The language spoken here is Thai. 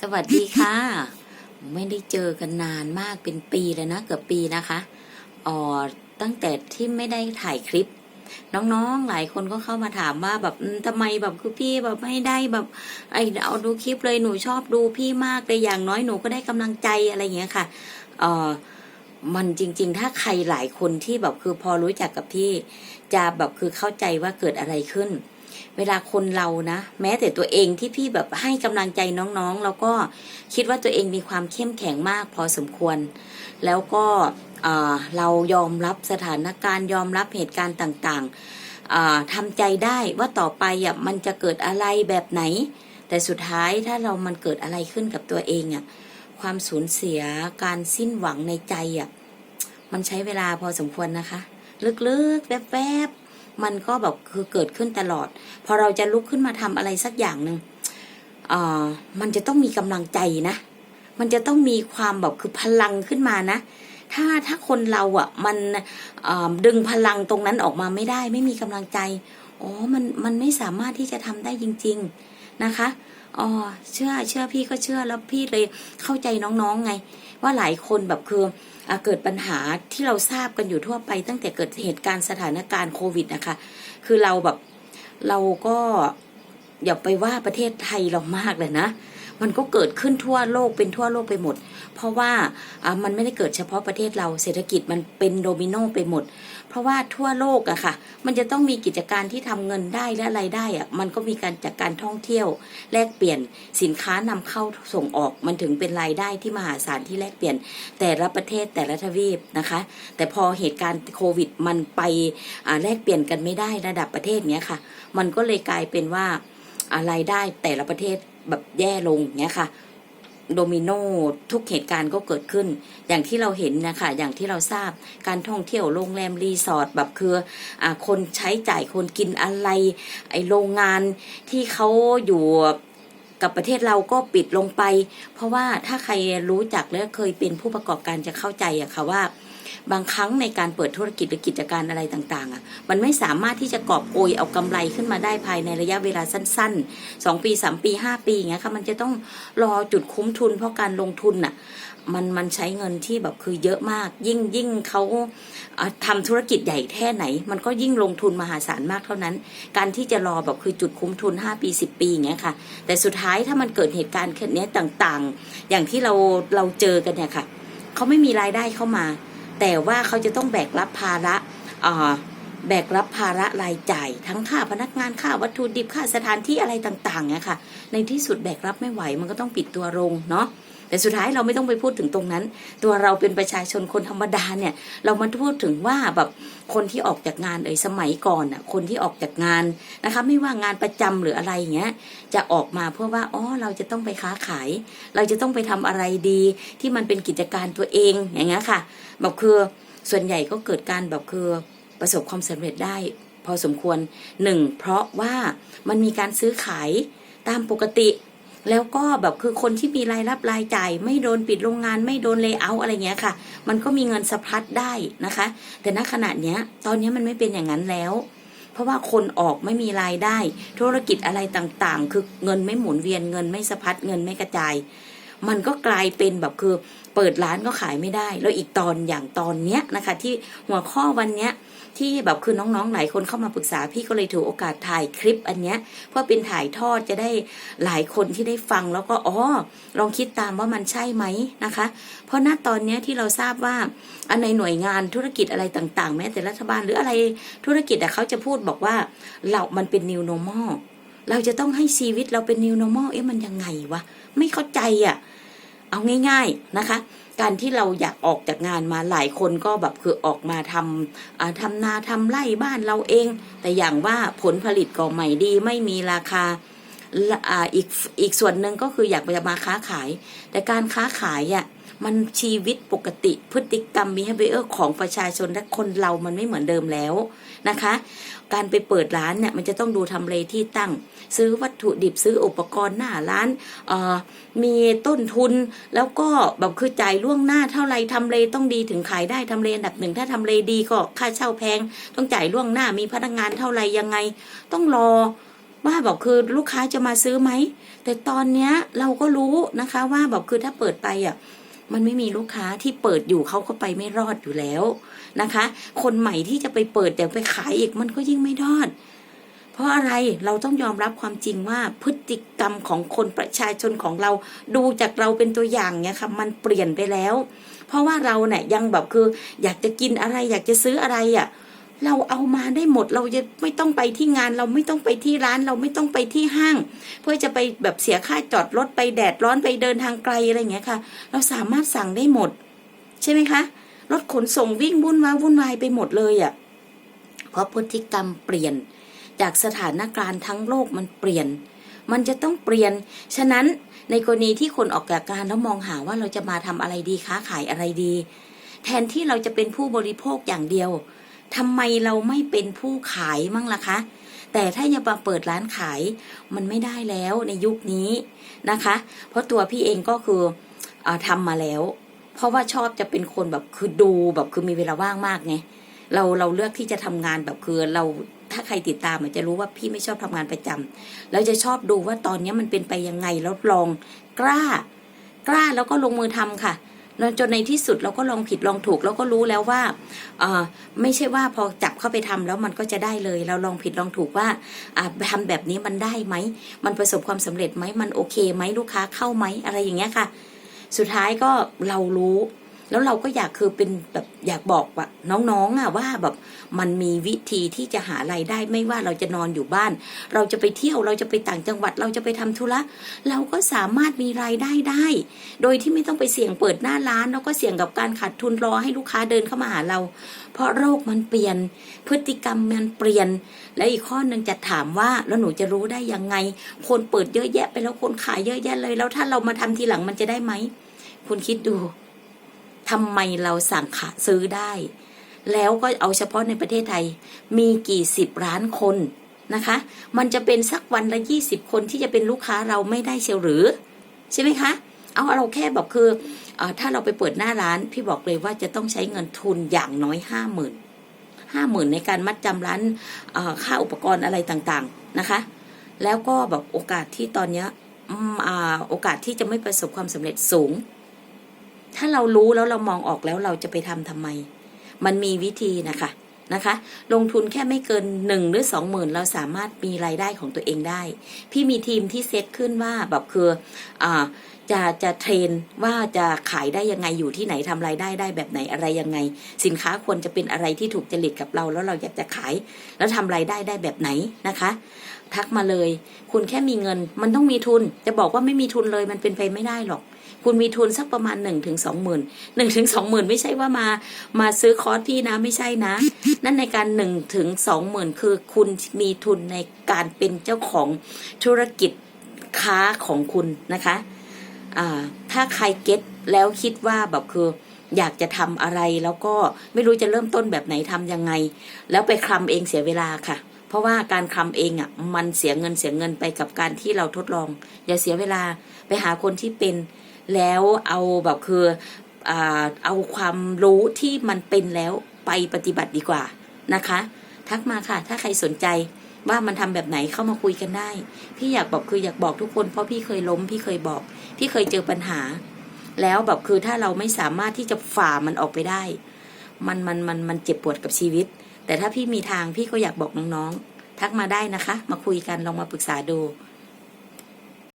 สวัสดีค่ะ ไม่ได้เจอกันนานมากเป็นปีแล้วนะเกือบปีนะคะอ๋อตั้งแต่ที่ไม่ได้ถ่ายคลิป น้องๆหลายคนก็เข้ามาถามว่าแบบอืมทำไมแบบคือพี่แบบไม่ได้แบบไอเอาดูคลิปเลยหนูชอบดูพี่มากเลยอย่างน้อยหนูก็ได้กำลังใจอะไรอย่างเงี้ยค่ะเออมันจริง ๆ ถ้าใครหลายคนที่แบบคือพอรู้จักกับพี่ จะแบบคือเข้าใจว่าเกิดอะไรขึ้น เวลาคนเรานะ แม้แต่ตัวเองที่พี่แบบให้กำลังใจน้องๆ แล้วก็คิดว่าตัวเองมีความเข้มแข็งมากพอสมควร แล้วก็เรายอมรับสถานการณ์ยอมรับเหตุการณ์ต่างๆอ่าทำใจได้ว่าต่อไปอะมันจะเกิดอะไรแบบไหน แต่สุดท้ายถ้าเรามันเกิดอะไรขึ้นกับตัวเองอะความสูญเสียการสิ้นหวังในใจอะมันใช้เวลาพอสมควรนะคะ ลึกๆ แวบๆ มันก็แบบคือเกิดขึ้นตลอด พอเราจะลุกขึ้นมาทำอะไรสักอย่างหนึ่งอ่ามันจะต้องมีกำลังใจนะ มันจะต้องมีความแบบคือพลังขึ้นมานะ ถ้าถ้าคนเราอะมันอ่าดึงพลังตรงนั้นออกมาไม่ได้ ไม่มีกำลังใจอ๋อมันมันไม่สามารถที่จะทำได้จริง ๆนะคะอ๋อเชื่อเชื่อพี่ก็เชื่อแล้วพี่เลยเข้าใจน้องๆไง ว่าหลายคนแบบคือ เกิดปัญหาที่เราทราบกันอยู่ทั่วไป ตั้งแต่เกิดเหตุการณ์สถานการณ์โควิดนะคะ คือเราแบบเราก็อย่าไปว่าประเทศไทยเรามากเลยนะ มันก็เกิดขึ้นทั่วโลกเป็นทั่วโลกไปหมด เพราะว่ามันไม่ได้เกิดเฉพาะประเทศเราเศรษฐกิจมันเป็นโดมิโนไปหมด เพราะว่าทั่วโลกอะค่ะ มันจะต้องมีกิจการที่ทำเงินได้และรายได้อะมันก็มีการจากการท่องเที่ยว แลกเปลี่ยนสินค้านำเข้าส่งออกมันถึงเป็นรายได้ที่มหาศาลที่แลกเปลี่ยน แต่ละประเทศแต่ละทวีปนะคะ แต่พอเหตุการณ์โควิดมันไปแลกเปลี่ยนกันไม่ได้ระดับประเทศเนี้ยค่ะ มันก็เลยกลายเป็นว่าไรายได้แต่ละประเทศแบบแย่ลงเนี้ยค่ะ โดมิโนทุกเหตุการณ์ก็เกิดขึ้น อย่างที่เราเห็นนะคะอย่างที่เราทราบการท่องเที่ยวโรงแรมรีสอร์ทแบบคืออคนใช้จ่ายคนกินอะไรไอโรงงานที่เขาอยู่กับประเทศเราก็ปิดลงไป เพราะว่าถ้าใครรู้จักและเคยเป็นผู้ประกอบการจะเข้าใจอะค่ะว่า บางครั้งในการเปิดธุรกิจหรือกิจการอะไรต่างๆอะมันไม่สามารถที่จะกอบโกยเอากำไรขึ้นมาได้ภายในระยะเวลาสั้น ๆ 2 ปี 3 ปี 5 ปีอย่างเงี้ยค่ะมันจะต้องรอจุดคุ้มทุนเพราะการลงทุนน่ะมันมันใช้เงินที่แบบคือเยอะมาก ยิ่งยิ่งเขาอะทำธุรกิจใหญ่แค่ไหน มันก็ยิ่งลงทุนมหาศาลมากเท่านั้น การที่จะรอแบบคือจุดคุ้มทุน 5 ปี 10 ปีอย่างเงี้ยค่ะ แต่สุดท้ายถ้ามันเกิดเหตุการณ์แค่เนี้ยต่างๆ อย่างที่เราเราเจอกันเนี่ยค่ะเขาไม่มีรายได้เข้ามา แต่ว่าเขาจะต้องแบกรับภาระแบกรับภาระรายจ่ายทั้งค่าพนักงานค่าวัตถุดิบค่าสถานที่อะไรต่างๆเนี่ยค่ะ ในที่สุดแบกรับไม่ไหวมันก็ต้องปิดตัวลงเนาะ แต่สุดท้ายเราไม่ต้องไปพูดถึงตรงนั้น ตัวเราเป็นประชาชนคนธรรมดาเนี่ย เรามาพูดถึงว่าแบบคนที่ออกจากงานเอ่ยสมัยก่อนอะคนที่ออกจากงานนะคะไม่ว่างานประจำหรืออะไรอย่างเงี้ยจะออกมาเพื่อว่าอ๋อเราจะต้องไปค้าขาย เราจะต้องไปทำอะไรดีที่มันเป็นกิจการตัวเองอย่างเงี้ยค่ะแบบคือส่วนใหญ่ก็เกิดการแบบคือประสบความสำเร็จได้ พอสมควรหนึ่งเพราะว่ามันมีการซื้อขายตามปกติ แล้วก็แบบคือคนที่มีรายรับรายจ่าย ไม่โดนปิดโรงงานไม่โดนเล y o เอาอะไรเงี้ยค่ะ มันก็มีเงินสะพัดได้นะคะ แต่ณขณะเนี้ย ตอนนี้มันไม่เป็นอย่างนั้นแล้ว เพราะว่าคนออกไม่มีรายได้ ธุรกิจอะไรต่างๆ คือเงินไม่หมุนเวียนเงินไม่สะพัดเงินไม่กระจาย มันก็กลายเป็นแบบคือเปิดร้านก็ขายไม่ได้ แล้วอีกตอนอย่างตอนเนี้ยนะคะ ที่หัวข้อวันเนี้ย ที่แบบคือน้องๆหลายคนเข้ามาปรึกษาพี่ก็เลยถือโอกาสถ่ายคลิปอันเนี้ยเพื่อเป็นถ่ายทอดจะได้หลายคนที่ได้ฟังแล้วก็อ๋อลองคิดตามว่ามันใช่ไหมนะคะ เพราะณตอนเนี้ยที่เราทราบว่าอันในหน่วยงานธุรกิจอะไรต่างๆ แม้แต่รัฐบาลหรืออะไรธุรกิจอะเขาจะพูดบอกว่าเรามันเป็น new normal เราจะต้องให้ชีวิตเราเป็น new normal เอ๊ะมันยังไงวะ ไม่เข้าใจอะเอาง่าย ๆ นะคะ การที่เราอยากออกจากงานมาหลายคนก็แบบคือออกมาทำอ่าทำนาทำไร่บ้านเราเอง แต่อย่างว่าผลผลิตก็ไม่ดีไม่มีราคาอ่าอีกอีกส่วนหนึ่งก็คืออยากจะมาค้าขาย แต่การค้าขายอะ มันชีวิตปกติพฤติกรรม behavior ของประชาชนและคนเรามันไม่เหมือนเดิมแล้วนะคะ การไปเปิดร้านเนี่ยมันจะต้องดูทำเลที่ตั้ง ซื้อวัตถุดิบซื้ออุปกรณ์หน้าร้านมีต้นทุนแล้วก็แบบคือจ่ายล่วงหน้าเท่าไรทำเลต้องดีถึงขายได้ทำเลอันดับหนึ่งถ้าทำเลดีก็ค่าเช่าแพง ต้องจ่ายล่วงหน้ามีพนักงานเท่าไรยังไง ต้องรอว่าแบบคือลูกค้าจะมาซื้อไหม แต่ตอนเนี้ยเราก็รู้นะคะว่าแบบคือถ้าเปิดไปอะ มันไม่มีลูกค้าที่เปิดอยู่เขาก็ไปไม่รอดอยู่แล้วนะคะ คนใหม่ที่จะไปเปิดแต่ไปขายอีกมันก็ยิ่งไม่รอด เพราะอะไรเราต้องยอมรับความจริงว่าพฤติกรรมของคนประชาชนของเราดูจากเราเป็นตัวอย่างเนี่ยค่ะมันเปลี่ยนไปแล้ว เพราะว่าเราเนี่ยยังแบบคืออยากจะกินอะไรอยากจะซื้ออะไรอะ เราเอามาได้หมดเราจะไม่ต้องไปที่งาน เราไม่ต้องไปที่ร้าน เราไม่ต้องไปที่ห้าง เพื่อจะไปแบบเสียค่าจอดรถไปแดดร้อนไปเดินทางไกลอะไรอย่างเงี้ยค่ะ เราสามารถสั่งได้หมด ใช่ไหมคะรถขนส่งวิ่งวุ่นวายวุ่นวายไปหมดเลยอะ่ะเพราะพฤติกรรมเปลี่ยน จากสถานการณ์ทั้งโลกมันเปลี่ยน มันจะต้องเปลี่ยน ฉะนั้นในกรณีที่คนออกจากการแล้วมองหาว่าเราจะมาทำอะไรดีค้าขายอะไรดี แทนที่เราจะเป็นผู้บริโภคอย่างเดียว ทำไมเราไม่เป็นผู้ขายมั่งล่ะคะ แต่ถ้าจะมาเปิดร้านขายมันไม่ได้แล้วในยุคนี้นะคะ เพราะตัวพี่เองก็คืออทำมาแล้ว เพราะว่าชอบจะเป็นคนแบบคือดูแบบคือมีเวลาว่างมากไงเราเราเลือกที่จะทำงานแบบคือเราถ้าใครติดตามอาจจะรู้ว่าพี่ไม่ชอบทำงานประจำแล้วจะชอบดูว่าตอนนี้มันเป็นไปยังไงแล้วลองกล้ากล้าแล้วก็ลงมือทำค่ะ จนในที่สุดเราก็ลองผิดลองถูกเราก็รู้แล้วว่าไม่ใช่ว่าพอจับเข้าไปทำแล้วมันก็จะได้เลย เราลองผิดลองถูกว่าทำทำแบบนี้มันได้ไหม มันประสบความสำเร็จไหมมันโอเคไหมลูกค้าเข้าไหมอะไรอย่างเงี้ยค่ะ สุดท้ายก็เรารู้ แล้วเราก็อยากคือเป็นแบบอยากบอกว่าน้องๆอะว่าแบบมันมีวิธีที่จะหารายได้ไม่ว่าเราจะนอนอยู่บ้าน เราจะไปเที่ยวเราจะไปต่างจังหวัดเราจะไปทำธุระเราก็สามารถมีรายได้ได้ โดยที่ไม่ต้องไปเสี่ยงเปิดหน้าร้าน แล้วก็เสี่ยงกับการขาดทุนรอให้ลูกค้าเดินเข้ามาหาเรา เพราะโรคมันเปลี่ยน พฤติกรรมมันเปลี่ยน และอีกข้อหนึ่งจะถามว่าแล้วหนูจะรู้ได้ยังไง คนเปิดเยอะแยะไปแล้วคนขายเยอะแยะเลย แล้วถ้าเรามาทำทีหลังมันจะได้ไหมคุณคิดดู ทำไมเราสั่งขาซื้อได้ แล้วก็เอาเฉพาะในประเทศไทย มีกี่สิบล้านคนนะคะ มันจะเป็นสักวันละยี่สิบคนที่จะเป็นลูกค้าเราไม่ได้เชียวหรือ ใช่ไหมคะ เอาเราแค่แบบคืออถ้าเราไปเปิดหน้าร้าน พี่บอกเลยว่าจะต้องใช้เงินทุนอย่างน้อยห้าหมื่นห้าหมื่นในการมัดจำร้านค่าอุปกรณ์อะไรต่างๆนะคะ แล้วก็แบบโอกาสที่ตอนเนี้ยโอกาสที่จะไม่ประสบความสำเร็จสูง ถ้าเรารู้แล้วเรามองออกแล้วเราจะไปทำทำไม มันมีวิธีนะคะนะคะ ลงทุนแค่ไม่เกินหนึ่งหรือสองหมื่นเราสามารถมีรายได้ของตัวเองได้ พี่มีทีมที่เซตขึ้นว่าแบบคืออ่า จะจะเทรนว่าจะขายได้ยังไงอยู่ที่ไหนทำรายได้ได้แบบไหนอะไรยังไง สินค้าควรจะเป็นอะไรที่ถูกจริตกับเรา แล้วเราอยากจะขาย แล้วทำรายได้ได้แบบไหนนะคะ ทักมาเลย คุณแค่มีเงิน มันต้องมีทุน จะบอกว่าไม่มีทุนเลยมันเป็นไปไม่ได้หรอก คุณมีทุนสักประมาณหนึ่งถึงสองหมื่นหนึ่งถึงสองหมื่นไม่ใช่ว่ามามาซื้อคอร์สพี่นะไม่ใช่นะ นั่นในการหนึ่งถึงสองหมื่นคือคุณมีทุนในการเป็นเจ้าของธุรกิจค้าของคุณนะคะ ถ้าใครเก็ตแล้วคิดว่าแบบคือ อยากจะทำอะไรแล้วก็ไม่รู้จะเริ่มต้นแบบไหนทำยังไง แล้วไปคลำเองเสียเวลาค่ะ เพราะว่าการคลำเองอะมันเสียเงินเสียเงินไปกับการที่เราทดลอง อย่าเสียเวลาไปหาคนที่เป็นแล้วเอาแบบคือเอาความรู้ที่มันเป็นแล้วไปปฏิบัติดีกว่านะคะ ทักมาค่ะ ถ้าใครสนใจ ว่ามันทำแบบไหนเข้ามาคุยกันได้ พี่อยากบอกคืออยากบอกทุกคนเพราะพี่เคยล้ม พี่เคยบอก พี่เคยเจอปัญหา แล้วแบบคือถ้าเราไม่สามารถที่จะฝ่ามันออกไปได้ มันมันมันมันเจ็บปวดกับชีวิต แต่ถ้าพี่มีทางพี่ก็อยากบอกน้องๆทักมาได้นะคะ มาคุยกันลองมาปรึกษาดู